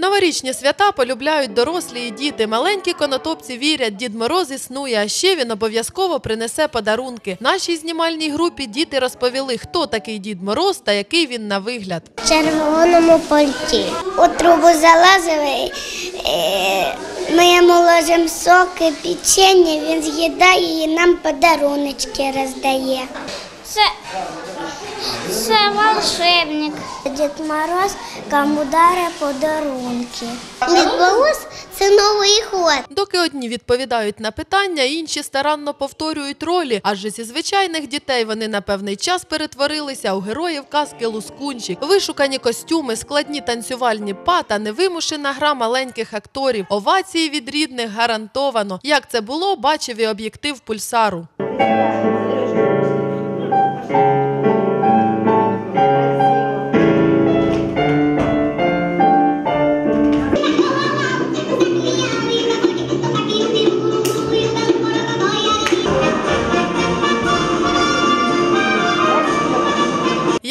Новорічні свята полюбляють дорослі і діти. Маленькі конотопці вірять, Дід Мороз існує, а ще він обов'язково принесе подарунки. Нашій знімальній групі діти розповіли, хто такий Дід Мороз та який він на вигляд. в червоному пальті. У трубу залазили, е, ми ложимо соки, печення, він з'їдає і нам подаруночки роздає. Це, це волшебник. Дід Мороз кому даре подарунки. Дід Мороз – це новий год. Доки одні відповідають на питання, інші старанно повторюють ролі, адже зі звичайних дітей вони на певний час перетворилися у героїв казки Лускунчик. Вишукані костюми, складні танцювальні па та невимушена гра маленьких акторів. Овації від рідних гарантовано. Як це було, бачив і об'єктив пульсару.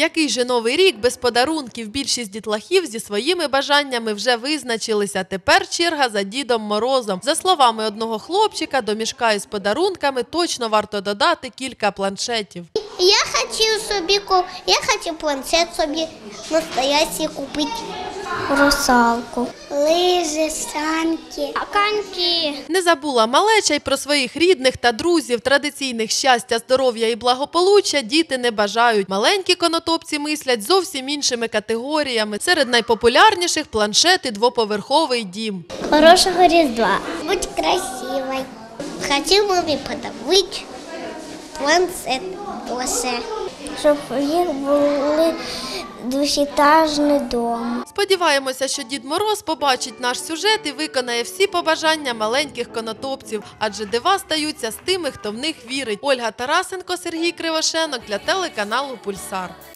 Який же новий рік без подарунків? Більшість дітлахів зі своїми бажаннями вже визначилися. Тепер черга за Дідом Морозом. За словами одного хлопчика, до мішка із подарунками точно варто додати кілька планшетів. Я хочу собі, я хочу планшет собі настоящий купити. Русалку. Лижи, санки. А коньки. Не забула малеча й про своїх рідних та друзів. Традиційних щастя, здоров'я і благополуччя діти не бажають. Маленькі конотопці мислять зовсім іншими категоріями. Серед найпопулярніших планшет і двоповерховий дім. Хорошого Різдва. Будь красивой. Хочу мамі подарувати планшет лише. Щоб їх були двохетажний дом. Сподіваємося, що Дід Мороз побачить наш сюжет і виконає всі побажання маленьких конотопців, адже дива стаються з тими, хто в них вірить. Ольга Тарасенко, Сергій Кривошенок для телеканалу Пульсар.